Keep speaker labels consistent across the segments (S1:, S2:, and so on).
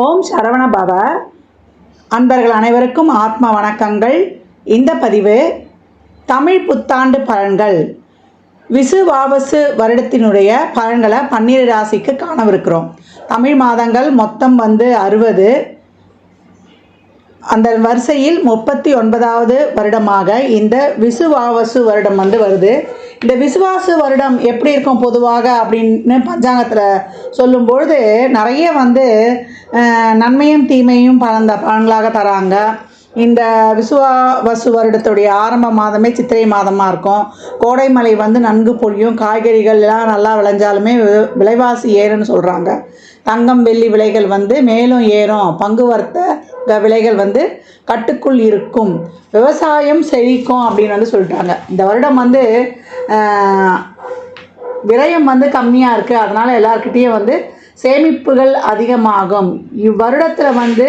S1: ஓம் சரவண பவ. அன்பர்கள் அனைவருக்கும் ஆத்ம வணக்கங்கள். இந்த பதிவு தமிழ் புத்தாண்டு பலன்கள். விசுவாவசு வருடத்தினுடைய பலன்களை பன்னிரு ராசிக்கு காணவிருக்கிறோம். தமிழ் மாதங்கள் மொத்தம் வந்து அறுபது. அந்த வரிசையில் முப்பத்தி ஒன்பதாவது வருடமாக இந்த விசுவாவசு வருடம் வந்து வருது. இந்த விசுவாச வருடம் எப்படி இருக்கும் பொதுவாக அப்படின்னு பஞ்சாங்கத்தில் சொல்லும்பொழுது நிறைய வந்து நன்மையும் தீமையும் பலந்த பலன்களாக தராங்க. இந்த விசுவாவசு வருடத்துடைய ஆரம்ப மாதமே சித்திரை மாதமாக இருக்கும். கோடைமலை வந்து நன்கு பொழியும். காய்கறிகள் எல்லாம் நல்லா விளைஞ்சாலுமே விலைவாசி ஏறுன்னு சொல்கிறாங்க தங்கம் வெள்ளி விலைகள் வந்து மேலும் ஏறும். பங்கு வர்த்தக விலைகள் வந்து கட்டுக்குள் இருக்கும். விவசாயம் செழிக்கும் அப்படின்னு வந்து சொல்லிட்டாங்க. இந்த வருடம் வந்து விரயம் வந்து கம்மியாக இருக்குது அதனால் எல்லாருக்கிட்டேயும் வந்து சேமிப்புகள் அதிகமாகும். இவ்வருடத்தில் வந்து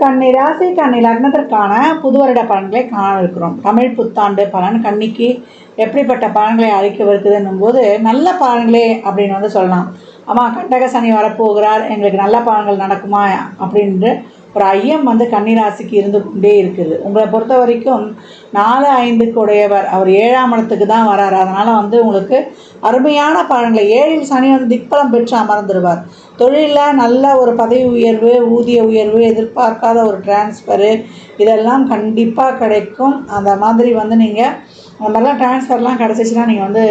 S1: கன்னி ராசி கன்னி லக்னத்திற்கான புது வருட பலன்களை காண இருக்கிறோம் தமிழ் புத்தாண்டு பலன் கன்னிக்கு எப்படிப்பட்ட பலன்களை அளிக்கவிருக்குதுன்னும் போது நல்ல பலன்களே அப்படின்னு வந்து சொல்லலாம். ஆமாம் கண்டக சனி வரப்போகிறார் எங்களுக்கு நல்ல பலன்கள் நடக்குமா அப்படின்ட்டு ஒரு ஐயம் வந்து கன்னிராசிக்கு இருந்து கொண்டே இருக்குது. உங்களை பொறுத்த வரைக்கும் நாலு ஐந்துக்கு உடையவர் அவர் ஏழாம் இடத்துக்கு தான் வரார். அதனால் வந்து உங்களுக்கு அருமையான பலன்களை. ஏழில் சனி வந்து திக்பலம் பெற்று அமர்ந்துடுவார். தொழிலில் நல்ல ஒரு பதவி உயர்வு ஊதிய உயர்வு எதிர்பார்க்காத ஒரு டிரான்ஸ்ஃபரு இதெல்லாம் கண்டிப்பாக கிடைக்கும். அந்த மாதிரி வந்து நீங்கள் அந்த மாதிரிலாம் டிரான்ஸ்ஃபர்லாம் கிடச்சிச்சின்னா நீங்கள் வந்து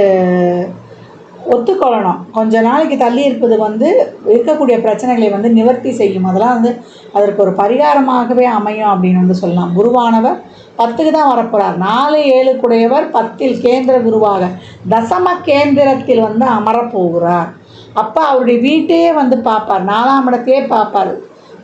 S1: ஒத்துக்கொள்ளணும். கொஞ்ச நாளைக்கு தள்ளி இருப்பது வந்து இருக்கக்கூடிய பிரச்சனைகளை வந்து நிவர்த்தி செய்யும். அதெல்லாம் வந்து அதற்கு ஒரு பரிகாரமாகவே அமையும் அப்படின்னு வந்து சொல்லலாம். குருவானவர் பத்துக்கு தான் வரப்போகிறார் நாலு ஏழுக்குடையவர் பத்தில் கேந்திர குருவாக தசம கேந்திரத்தில் வந்து அமரப்போகிறார் அப்போ அவருடைய வீட்டையே வந்து பார்ப்பார். நாலாம் இடத்தையே பார்ப்பார்.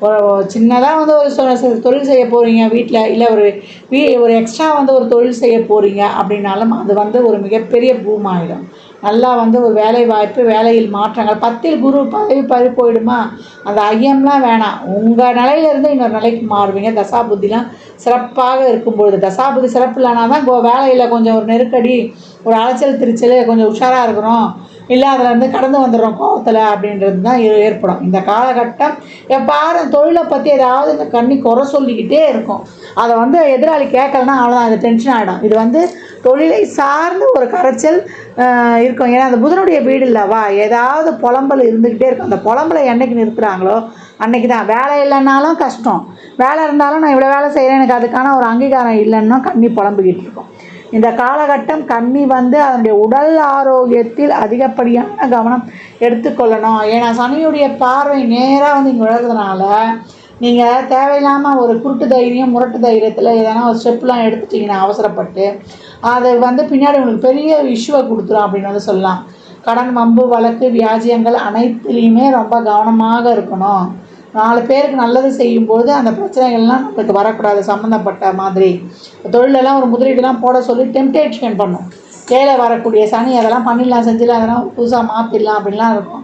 S1: ஒரு சின்னதாக வந்து ஒரு தொழில் செய்ய போகிறீங்க வீட்டில் இல்லை ஒரு வீ ஒரு எக்ஸ்ட்ரா வந்து ஒரு தொழில் செய்ய போகிறீங்க அப்படின்னாலும் அது வந்து ஒரு மிகப்பெரிய பூம் ஆகிடும் நல்லா வந்து ஒரு வேலை வாய்ப்பு வேலையில் மாற்றங்கள். பத்தில் குரு பதவி பதவி போயிடுமா? அந்த ஐயம்லாம் வேணாம். உங்கள் நிலையிலேருந்து இன்னொரு நிலைக்கு மாறுவீங்க. தசாபுத்திலாம் சிறப்பாக இருக்கும்பொழுது. தசாபுத்தி சிறப்பு இல்லைனா தான் கோ- வேலையில் கொஞ்சம் ஒரு நெருக்கடி ஒரு அலைச்சல் திருச்சல் கொஞ்சம் உஷாராக இருக்கிறோம். இல்லை அதில் இருந்து கடந்து வந்துடுறோம் கோவத்தில் அப்படின்றது தான் ஏ- ஏற்படும். இந்த காலகட்டம் எப்பாரு தொழிலை பற்றி ஏதாவது இந்த கண்ணி குறை சொல்லிக்கிட்டே இருக்கும். அதை வந்து எதிராளி கேட்கலன்னா அவ்வளோதான் அது டென்ஷன் ஆகிடும் இது வந்து தொழிலை சார்ந்து ஒரு கரைச்சல் இருக்கும். ஏன்னா அந்த புதனுடைய வீடு இல்லவா ஏதாவது புலம்பல் இருந்துக்கிட்டே இருக்கும். அந்த புலம்பலை என்னைக்கு நிறுத்துகிறாங்களோ அன்னைக்கு தான் வேலை இல்லைன்னாலும் கஷ்டம். வேலை இருந்தாலும் நான் இவ்வளோ வேலை செய்கிறேன் எனக்கு அதுக்கான ஒரு அங்கீகாரம் இல்லைன்னா கண்ணி புலம்பிக்கிட்டு இருக்கும். இந்த காலகட்டம் கம்மி வந்து அதனுடைய உடல் ஆரோக்கியத்தில் அதிகப்படியான கவனம் எடுத்துக்கொள்ளணும். ஏன்னா சனியுடைய பார்வை நேராக வந்து இங்கே விழுறதுனால நீங்கள் தேவையில்லாமல் ஒரு குருட்டு தைரியம் முரட்டு தைரியத்தில் எதனா ஒரு ஸ்டெப்லாம் எடுத்துட்டிங்கன்னா அவசரப்பட்டு அது வந்து பின்னாடி உங்களுக்கு பெரிய இஷ்யூவை கொடுத்துரும் அப்படின்னு வந்து சொல்லலாம். கடன் வம்பு வழக்கு வியாஜியங்கள் அனைத்துலேயுமே ரொம்ப கவனமாக இருக்கணும். நாலு பேருக்கு நல்லது செய்யும்போது அந்த பிரச்சனைகள்லாம் நம்மளுக்கு வரக்கூடாது சம்மந்தப்பட்ட மாதிரி. தொழிலெல்லாம் ஒரு முதலீடுலாம் போட சொல்லி டெம்டேஷன் பண்ணும். கீழே வரக்கூடிய சனி அதெல்லாம் பண்ணிடலாம் செஞ்சிடலாம் அதெல்லாம் புதுசாக மாற்றிடலாம் அப்படின்லாம் இருக்கும்.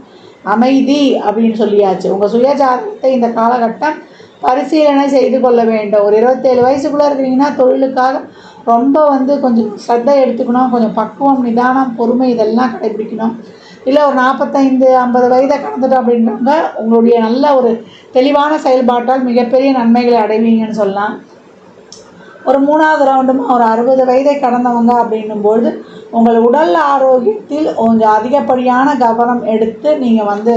S1: அமைதி அப்படின்னு சொல்லியாச்சு. உங்கள் சுயஜாதகத்தை இந்த காலகட்டம் பரிசீலனை செய்து கொள்ள வேண்டும். ஒரு இருபத்தேழு வயசுக்குள்ளே இருக்கிறீங்கன்னா தொழிலுக்காக ரொம்ப வந்து கொஞ்சம் ஸ்ரத்தை எடுத்துக்கணும் கொஞ்சம் பக்குவம் நிதானம் பொறுமை இதெல்லாம் கடைபிடிக்கணும். இல்லை ஒரு நாற்பத்தைந்து ஐம்பது வயதை கடந்துட்டோம் அப்படின்றவங்க உங்களுடைய நல்ல ஒரு தெளிவான செயல்பாட்டால் மிகப்பெரிய நன்மைகளை அடைவீங்கன்னு சொல்லலாம். ஒரு மூணாவது ரவுண்டுமா ஒரு அறுபது வயதை கடந்தவங்க அப்படின்னும்பொழுது உங்கள் உடல் ஆரோக்கியத்தில் கொஞ்சம் அதிகப்படியான கவனம் எடுத்து நீங்கள் வந்து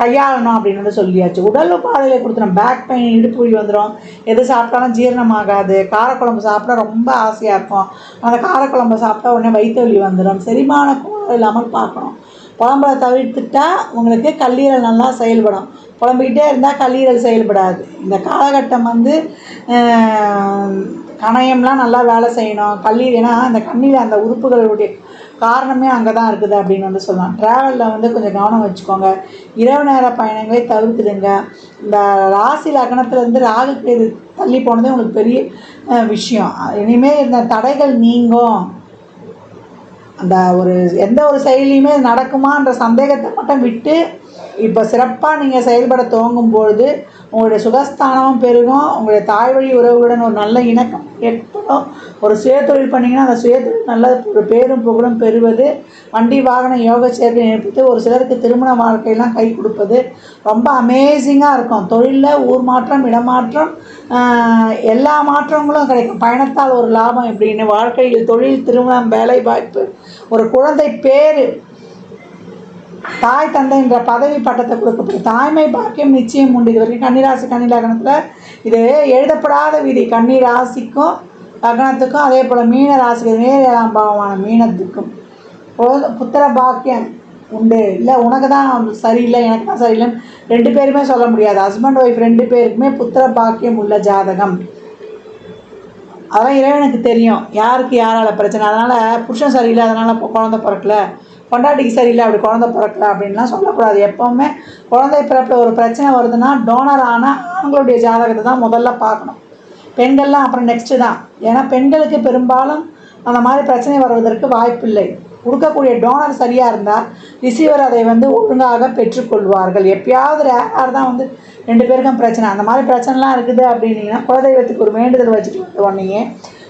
S1: கையாளணும் அப்படின்னு சொல்லியாச்சு. உடல் உபாதைகளை கொடுத்துரும் பேக் பெயின் இடுப்பு வலி வந்துடும் எது சாப்பிட்டாலும் ஜீரணமாகாது. காரக்குழம்பு சாப்பிட ரொம்ப ஆசையாக இருக்கும். அந்த காரக்குழம்பு சாப்பிட்டா உடனே வயிற்று வலி வந்துடும் செரிமான கோளாறு இல்லாமல் பார்க்கணும். குழம்புல தவிர்த்துட்டா உங்களுக்கு கல்லீரல் நல்லா செயல்படும். புலம்பிக்கிட்டே இருந்தால் கல்லீரல் செயல்படாது. இந்த காலகட்டம் வந்து கணையம்லாம் நல்லா வேலை செய்யணும். கல்லீர் ஏன்னா அந்த கண்ணியில் அந்த உறுப்புகளுடைய காரணமே அங்கே தான் இருக்குது அப்படின்னு வந்து சொல்லலாம் ட்ராவலில் வந்து கொஞ்சம் கவனம் வச்சுக்கோங்க. இரவு நேர பயணங்களை தவிர்த்துடுங்க. இந்த ராசி லக்னத்துலேருந்து ராகு கேது தள்ளி போனதே உங்களுக்கு பெரிய விஷயம். இனிமேல் இந்த தடைகள் நீங்கும். அந்த ஒரு எந்த ஒரு செயலியுமே நடக்குமான்ற சந்தேகத்தை மட்டும் விட்டு இப்போ சிறப்பாக நீங்கள் செயல்பட துவங்கும் பொழுது உங்களுடைய சுகஸ்தானமும் பெருகும் உங்களுடைய தாய் வழி உறவுகளுடன் ஒரு நல்ல இணக்கம் ஏற்படும். ஒரு சுயதொழில் பண்ணிங்கன்னா அந்த சுயதொழில் நல்ல ஒரு பேரும் புகழும் பெறுவது. வண்டி வாகன யோக சேர்க்கை ஏற்படுத்தி ஒரு சிலருக்கு திருமண வாழ்க்கையெல்லாம் கை கொடுப்பது. ரொம்ப அமேசிங்காக இருக்கும். தொழிலில் ஊர் மாற்றம் இடமாற்றம் எல்லா மாற்றங்களும் கிடைக்கும். பயணத்தால் ஒரு லாபம் எப்படின்னு வாழ்க்கையில் தொழில் திருமணம் வேலை வாய்ப்பு ஒரு குழந்தை பேர் தாய் தந்தை என்ற பதவி பட்டத்தை கொடுக்கப்படும் தாய்மை பாக்கியம் நிச்சயம் உண்டு. இது வரைக்கும் கன்னிராசி கன்னிலகணத்தில் இது எழுதப்படாத விதி. கன்னிராசிக்கும் லக்னத்துக்கும் அதே போல் மீன ராசிக்கு நேர் பாவமான மீனத்துக்கும். புத்திர பாக்கியம் உண்டு. இல்லை உனக்கு தான் சரியில்லை எனக்கு தான் சரியில்லைன்னு ரெண்டு பேருமே சொல்ல முடியாது. ஹஸ்பண்ட் ஒய்ஃப் ரெண்டு பேருக்குமே புத்திர பாக்கியம் உள்ள ஜாதகம். அதெல்லாம் இறைவனுக்கு தெரியும். யாருக்கு யாரால பிரச்சனை? அதனால் புருஷன் சரியில்லை அதனால் இப்போ குழந்த பிறக்கல. பொண்டாட்டிக்கு சரியில்லை அப்படி குழந்த பிறக்கல அப்படின்லாம் சொல்லக்கூடாது. எப்போவுமே குழந்தை பிறப்பில் ஒரு பிரச்சனை வருதுன்னா டோனர் ஆனால் ஆண்களுடைய ஜாதகத்தை தான் முதல்ல பார்க்கணும். பெண்கள்லாம் அப்புறம் நெக்ஸ்ட்டு தான். ஏன்னா பெண்களுக்கு பெரும்பாலும் அந்த மாதிரி பிரச்சனை வருவதற்கு வாய்ப்பில்லை கொடுக்கக்கூடிய டோனர் சரியாக இருந்தால் ரிசீவர் அதை வந்து ஒழுங்காக பெற்றுக்கொள்வார்கள். எப்பயாவது ரேர் தான் வந்து ரெண்டு பேருக்கும் பிரச்சனை. அந்த மாதிரி பிரச்சனைலாம் இருக்குது அப்படின்னீங்கன்னா குலதெய்வத்துக்கு ஒரு வேண்டுதல் வச்சுட்டு வந்து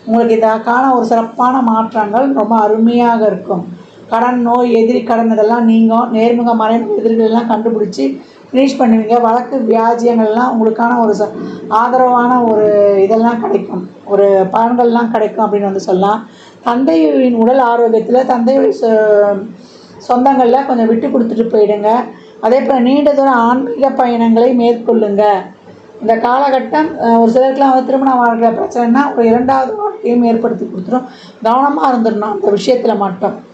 S1: உங்களுக்கு இதற்கான ஒரு சிறப்பான மாற்றங்கள் ரொம்ப அருமையாக இருக்கும். கடன் நோய் எதிரி கடன் இதெல்லாம் நீங்கும். நேர்முக மறைமுக எதிரிகளெல்லாம் கண்டுபிடிச்சி ஃபினிஷ் பண்ணுவீங்க. வழக்கு வியாஜியங்கள்லாம் உங்களுக்கான ஒரு ச ஆதரவான ஒரு இதெல்லாம் கிடைக்கும். ஒரு பலன்கள்லாம் கிடைக்கும் அப்படின்னு வந்து சொல்லலாம். தந்தையின் உடல் ஆரோக்கியத்தில் தந்தையுடைய சொ- சொந்தங்களில் கொஞ்சம் விட்டு கொடுத்துட்டு போயிடுங்க. அதே போல் நீண்ட தூரம் ஆன்மீக பயணங்களை மேற்கொள்ளுங்க. இந்த காலகட்டம் ஒரு சிலருக்குலாம் வந்து திருமண வாழ்கிற பிரச்சனைனா ஒரு இரண்டாவது வாழ்க்கையும் ஏற்படுத்தி கொடுத்துரும். கவனமாக இருந்துடணும் அந்த விஷயத்தில் மட்டும்.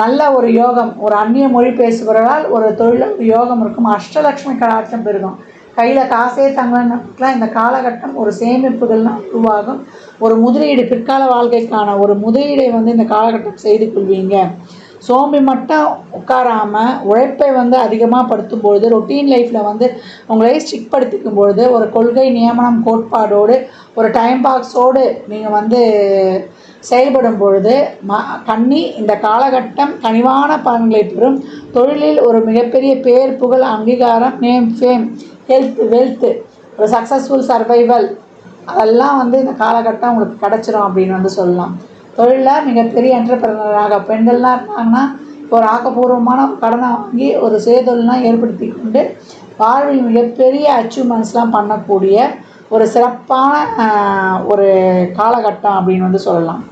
S1: நல்ல ஒரு யோகம் ஒரு அந்நிய மொழி பேசுபவர்களால் ஒரு தொழில் ஒரு யோகம் இருக்கும். அஷ்டலக்ஷ்மி கடாட்சம் பெருகும். கையில் காசே தங்கலாம் இந்த காலகட்டம் ஒரு சேமிப்புகள்லாம் உருவாகும். ஒரு முதலீடு பிற்கால வாழ்க்கைக்கான ஒரு முதலீடை வந்து இந்த காலகட்டம் செய்து கொள்வீங்க. சோம்பி மட்டும் உட்காராமல் உழைப்பை வந்து அதிகமாக படுத்தும் பொழுது ரொட்டீன் லைஃப்பில் வந்து உங்களை ஸ்டிக் படுத்திக்கும் பொழுது ஒரு கொள்கை நியமனம் கோட்பாடோடு ஒரு டைம் பாக்ஸோடு நீங்கள் வந்து செயல்படும் பொழுது ம கன்னி இந்த காலகட்டம் கனிவான பலன்களை பெறும். தொழிலில் ஒரு மிகப்பெரிய பேர் புகழ் அங்கீகாரம் நேம் ஃபேம் ஹெல்த் வெல்த்து ஒரு சக்ஸஸ்ஃபுல் சர்வைவல் அதெல்லாம் வந்து இந்த காலகட்டம் உங்களுக்கு கிடச்சிரும் அப்படின்னு வந்து சொல்லலாம். தொழிலில் மிகப்பெரிய என்டர்பிரனராக பெண்கள்லாம் இருந்தாங்கன்னா இப்போ ஒரு ஆக்கப்பூர்வமான கடனை வாங்கி ஒரு சுயதொழிலாம் ஏற்படுத்தி கொண்டு வாழ்வில் மிகப்பெரிய அச்சீவ்மெண்ட்ஸ்லாம் பண்ணக்கூடிய ஒரு சிறப்பான ஒரு காலகட்டம் அப்படின்னு வந்து சொல்லலாம்.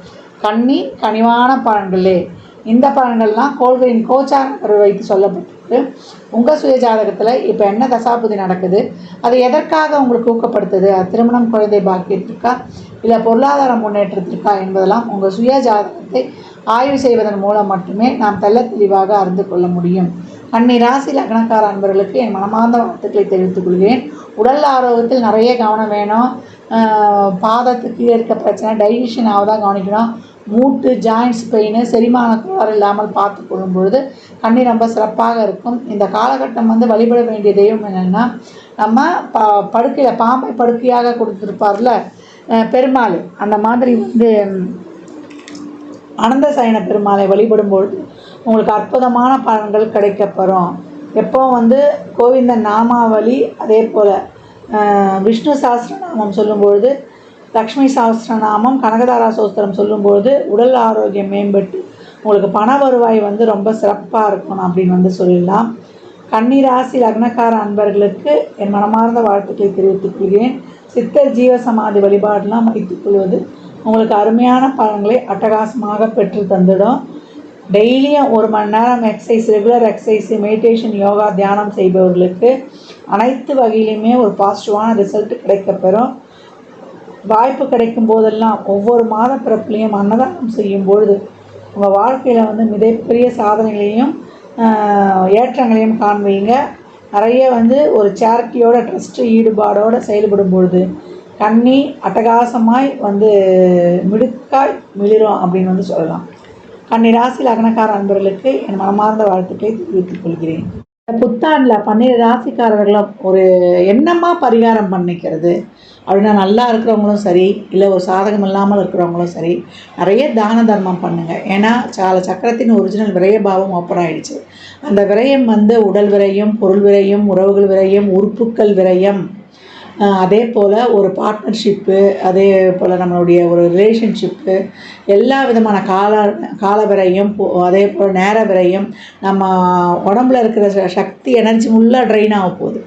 S1: கன்னி கனிவான பலன்களே இந்த பலன்கள்லாம் கோள்களின் கோச்சார் வைத்து சொல்லப்பட்டிருக்கு. உங்கள் சுய ஜாதகத்தில் இப்போ என்ன தசாபுதி நடக்குது? அது எதற்காக உங்களுக்கு ஊக்கப்படுத்துது? அது திருமணம் குழந்தை பாக்கியத்திற்கா இல்லை பொருளாதார முன்னேற்றத்திற்கா என்பதெல்லாம் உங்கள் சுய ஜாதகத்தை ஆய்வு செய்வதன் மூலம் மட்டுமே நாம் தெள்ள தெளிவாக அறிந்து கொள்ள முடியும். கன்னி ராசி லக்னக்கார அன்பர்களுக்கு என் மனமார்ந்த வாழ்த்துக்களை தெரிவித்துக் கொள்கிறேன். உடல் ஆரோக்கியத்தில் நிறைய கவனம் வேணும். பாதத்துக்கு இருக்க பிரச்சனை டைஜஷன் ஆகதான் கவனிக்கணும். மூட்டு ஜாயின்ஸ் பெயின் செரிமான கோளாறு இல்லாமல் பார்த்து கொள்ளும் பொழுது கண்ணி ரொம்ப சிறப்பாக இருக்கும். இந்த காலகட்டம் வந்து வழிபட வேண்டிய தெய்வம் என்னென்னா நம்ம ப படுக்கையில் பாம்பை படுக்கையாக கொடுத்துருப்பார்ல பெருமாள். அந்த மாதிரி வந்து அனந்த சயன பெருமாளை வழிபடும்பொழுது உங்களுக்கு அற்புதமான பலன்கள் கிடைக்கப்பெறும். எப்போ வந்து கோவிந்தன் நாமாவளி அதே போல் விஷ்ணு சாஸ்திரநாமம் சொல்லும்பொழுது லக்ஷ்மி சாஸ்திரநாமம் கனகதாரா சோஸ்திரம் சொல்லும்பொழுது உடல் ஆரோக்கியம் மேம்பட்டு உங்களுக்கு பண வருவாய் வந்து ரொம்ப சிறப்பாக இருக்கும் அப்படின்னு வந்து சொல்லிடலாம். கன்னிராசி லக்னக்கார அன்பர்களுக்கு என் மனமார்ந்த வாழ்த்துக்களை தெரிவித்துக் கொள்கிறேன். சித்தர் ஜீவசமாதி வழிபாடெலாம் வைத்துக் கொள்வது உங்களுக்கு அருமையான பலன்களை அட்டகாசமாக பெற்று தந்துடும். டெய்லியும் ஒரு மணி நேரம் exercise regular exercise meditation yoga தியானம் செய்பவர்களுக்கு அனைத்து வகையிலையுமே ஒரு பாசிட்டிவான ரிசல்ட் கிடைக்கப்பெறும் வாய்ப்பு கிடைக்கும் போதெல்லாம் ஒவ்வொரு மாத பிறப்புலையும் அன்னதானம் செய்யும் பொழுது உங்கள் வாழ்க்கையில் வந்து மிகப்பெரிய சாதனைகளையும் ஏற்றங்களையும் காண்பீங்க. நிறைய வந்து ஒரு சேரிட்டியோட ட்ரஸ்ட்டு ஈடுபாடோடு செயல்படும் பொழுது கண்ணி அட்டகாசமாய் வந்து மிடுக்காய் மிளிரும் அப்படின்னு வந்து சொல்லலாம். கன்னிராசி லக்னக்கார அன்பர்களுக்கு என் மனமார்ந்த வாழ்த்துக்களை தெரிவித்துக் கொள்கிறேன். இந்த புத்தாண்டில் பன்னிரு ராசிக்காரர்களும் ஒரு என்னமா பரிகாரம் பண்ணிக்கிறது. அப்படின்னா நல்லா இருக்கிறவங்களும் சரி இல்லை ஒரு சாதகம் இல்லாமல் இருக்கிறவங்களும் சரி நிறைய தான தர்மம் பண்ணுங்கள் ஏன்னா சால சக்கரத்தின் ஒரிஜினல் விரய பாவம் ஓப்பன் ஆகிடுச்சு அந்த விரயம் வந்து உடல் விரயம் பொருள் விரயம் உறவுகள் விரயம் உறுப்புக்கள் விரயம். அதே போல் ஒரு பார்ட்னர்ஷிப்பு அதே போல் நம்மளுடைய ஒரு ரிலேஷன்ஷிப்பு எல்லா விதமான கால கால விரயம் போ- அதே போல் நேர விரையும் நம்ம உடம்புல இருக்கிற சக்தி எனர்ஜி ஃபுல்லாக ட்ரெயின் ஆக போகுது.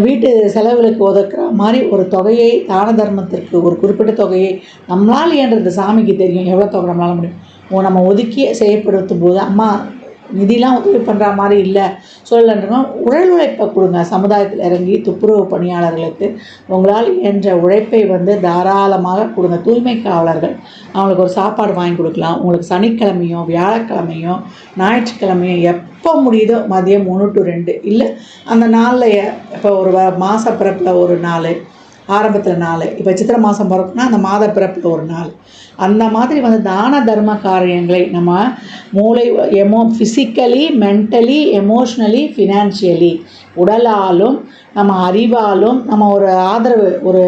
S1: வீட்டு செலவுகளுக்கு ஒதுக்குற மாதிரி ஒரு தொகையை தான தர்மத்திற்கு ஒரு குறிப்பிட்ட தொகையை நம்மளால் ஏன்றது சாமிக்கு தெரியும்? எவ்வளோ தொகை நம்மளால் முடியும்? நம்ம ஒதுக்கி செயற்படுத்தும் போது அம்மா நிதிலாம் உதவி பண்ணுற மாதிரி இல்லை. சொல்லலைன்றவங்க உடல் உழைப்பை கொடுங்க. சமுதாயத்தில் இறங்கி துப்புரவு பணியாளர்களுக்கு உங்களால் இயன்ற உழைப்பை வந்து தாராளமாக கொடுங்க. தூய்மை காவலர்கள் அவங்களுக்கு ஒரு சாப்பாடு வாங்கி கொடுக்கலாம். உங்களுக்கு சனிக்கிழமையும் வியாழக்கிழமையும் ஞாயிற்றுக்கிழமையும் எப்போ முடியுதோ மதியம் ஒன்று டு ரெண்டு. இல்லை அந்த நாளில் இப்போ ஒரு வ- பிறப்பில் ஒரு நாள் ஆரம்பத்தில் நாள். இப்போ சித்திரை மாதம் பிறப்புனா அந்த மாத பிறப்பில் ஒரு நாள். அந்த மாதிரி வந்து தான தர்ம காரியங்களை நம்ம மூளை emo physically mentally emotionally financially உடலாலும் நம்ம அறிவாலும் நம்ம ஒரு ஆதரவு ஒரு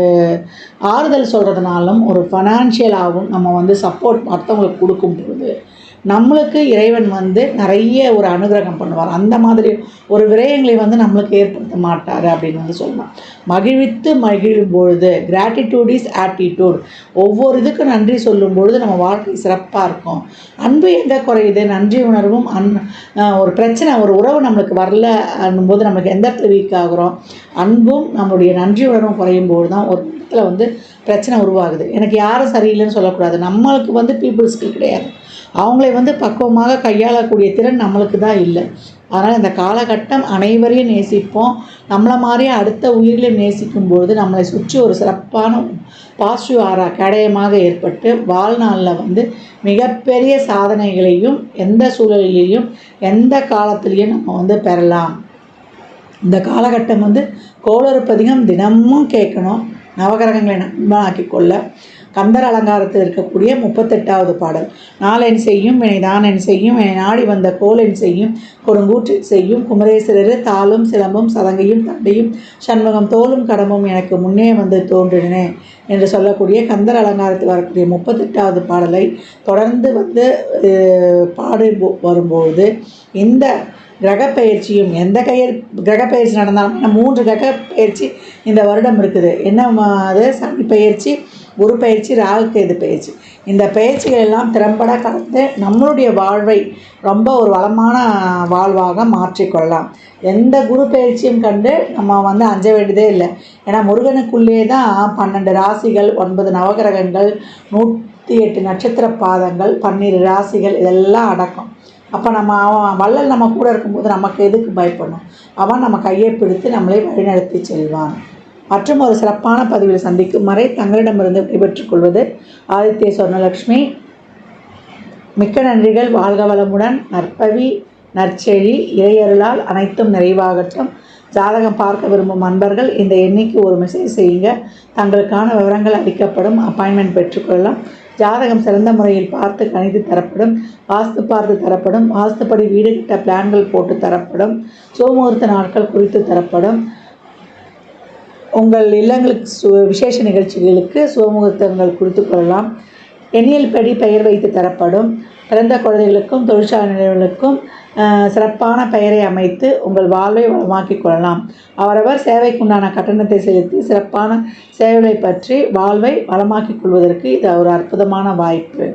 S1: ஆறுதல் சொல்கிறதுனாலும் ஒரு ஃபினான்ஷியலாகவும் நம்ம வந்து சப்போர்ட் மற்றவங்களுக்கு கொடுக்கும் பொழுது நம்மளுக்கு இறைவன் வந்து நிறைய ஒரு அனுகிரகம் பண்ணுவார். அந்த மாதிரி ஒரு விரயங்களை வந்து நம்மளுக்கு ஏற்படுத்த மாட்டார் அப்படின்னு வந்து சொல்லலாம். மகிழ்வித்து மகிழும் பொழுது கிராட்டிடியூட் இஸ் ஆட்டிடியூட் ஒவ்வொரு இதுக்கும் நன்றி சொல்லும் பொழுது நம்ம வாழ்க்கை சிறப்பாக இருக்கும். அன்பு எங்கே குறையுது? நன்றி உணர்வும் அன் ஒரு பிரச்சனை ஒரு உறவு நம்மளுக்கு வரல போது நம்மளுக்கு எந்த இடத்துல வீக் ஆகுறோம்? அன்பும் நம்மளுடைய நன்றி உணர்வும் குறையும் போது தான் ஒரு இடத்துல வந்து பிரச்சனை உருவாகுது. எனக்கு யாரும் சரியில்லைன்னு சொல்லக்கூடாது. நம்மளுக்கு வந்து பீப்புள் ஸ்கில் கிடையாது. அவங்களை வந்து பக்குவமாக கையாளக்கூடிய திறன் நம்மளுக்கு தான் இல்லை. அதனால் இந்த காலகட்டம் அனைவரையும் நேசிப்போம். நம்மளை மாதிரியே அடுத்த உயிர்களை நேசிக்கும் பொழுது நம்மளை சுற்றி ஒரு சிறப்பான பாசிட்டிவ் ஆரா கேடயமாக ஏற்பட்டு வாழ்நாளில் வந்து மிகப்பெரிய சாதனைகளையும் எந்த சூழலிலையும் எந்த காலத்திலையும் நம்ம வந்து பெறலாம். இந்த காலகட்டம் வந்து கோளறுப்பதிகம் தினமும் கேட்கணும். நவகிரகங்களை நண்பனாக்கி கொள்ள. கந்தர் அலங்காரத்தில் இருக்கக்கூடிய முப்பத்தெட்டாவது பாடல். நாளென் செய்யும் வினை தானென் செய்யும் என்னை நாடி வந்த கோலென் செய்யும் கொடுங்கூற்றில் செய்யும் குமரேஸ்வரர் தாளும் சிலம்பும் சதங்கையும் தண்டையும் சண்முகம் தோளும் கடமும் எனக்கு முன்னே வந்து தோன்றினேன் என்று சொல்லக்கூடிய கந்தர் அலங்காரத்தில் வரக்கூடிய முப்பத்தெட்டாவது பாடலை தொடர்ந்து வந்து பாடு பாடி போ- வரும்பொழுது இந்த கிரகப்பயிற்சியும் எந்த கயிர் கிரகப்பயிற்சி நடந்தாலும் மூன்று கிரகப்பயிற்சி இந்த வருடம் இருக்குது. என்ன அது? சனி பயிற்சி குரு பயிற்சி ராகு பயிற்சி இந்த பயிற்சிகள் எல்லாம் திறம்பட கலந்து நம்மளுடைய வாழ்வை ரொம்ப ஒரு வளமான வாழ்வாக மாற்றிக்கொள்ளலாம். எந்த குரு பயிற்சியும் கண்டு நம்ம வந்து அஞ்ச வேண்டியதே இல்லை. ஏன்னா முருகனுக்குள்ளே தான் பன்னெண்டு ராசிகள் ஒன்பது நவகிரகங்கள் நூற்றி எட்டு நட்சத்திர பாதங்கள் பன்னிரு ராசிகள் இதெல்லாம் அடக்கம். அப்போ நம்ம அவன் வள்ளல் நம்ம கூட இருக்கும்போது நமக்கு எதுக்கு பயப்படணும்? அவன் நம்ம கையை பிடித்து நம்மளை வழிநடத்தி செல்வான். மற்றும் ஒரு சிறப்பான பதிவில் சந்திக்கும் வரை தங்களிடமிருந்து விடைபெற்றுக் கொள்வது ஆதித்ய சொர்ணலக்ஷ்மி. மிக்க நன்றிகள். வாழ்க வளமுடன். நற்பவி நற்செழி இறையருளால் அனைத்தும் நிறைவாகட்டும். ஜாதகம் பார்க்க விரும்பும் அன்பர்கள் இந்த எண்ணிக்கு ஒரு மெசேஜ் செய்யுங்க. தங்களுக்கான விவரங்கள் அளிக்கப்படும். அப்பாயின்மெண்ட் பெற்றுக்கொள்ளலாம் ஜாதகம் சிறந்த முறையில் பார்த்து கணித்து தரப்படும். வாஸ்து பார்த்து தரப்படும். வாஸ்துப்படி வீடு கிட்ட பிளான்கள் போட்டு தரப்படும். சோமுகூர்த்த நாட்கள் குறித்து தரப்படும். உங்கள் இல்லங்களுக்கு சு விசேஷ நிகழ்ச்சிகளுக்கு சுகமுகூர்த்தங்கள் கொடுத்து கொள்ளலாம். எண்ணியல் படி பெயர் வைத்து தரப்படும். பிறந்த குழந்தைகளுக்கும் தொழிற்சாலை சிறப்பான பெயரை அமைத்து உங்கள் வாழ்வை வளமாக்கிக் கொள்ளலாம். அவரவர் சேவைக்குண்டான கட்டணத்தை செலுத்தி சிறப்பான சேவைகளை பற்றி வாழ்வை வளமாக்கிக் கொள்வதற்கு இது ஒரு அற்புதமான வாய்ப்பு.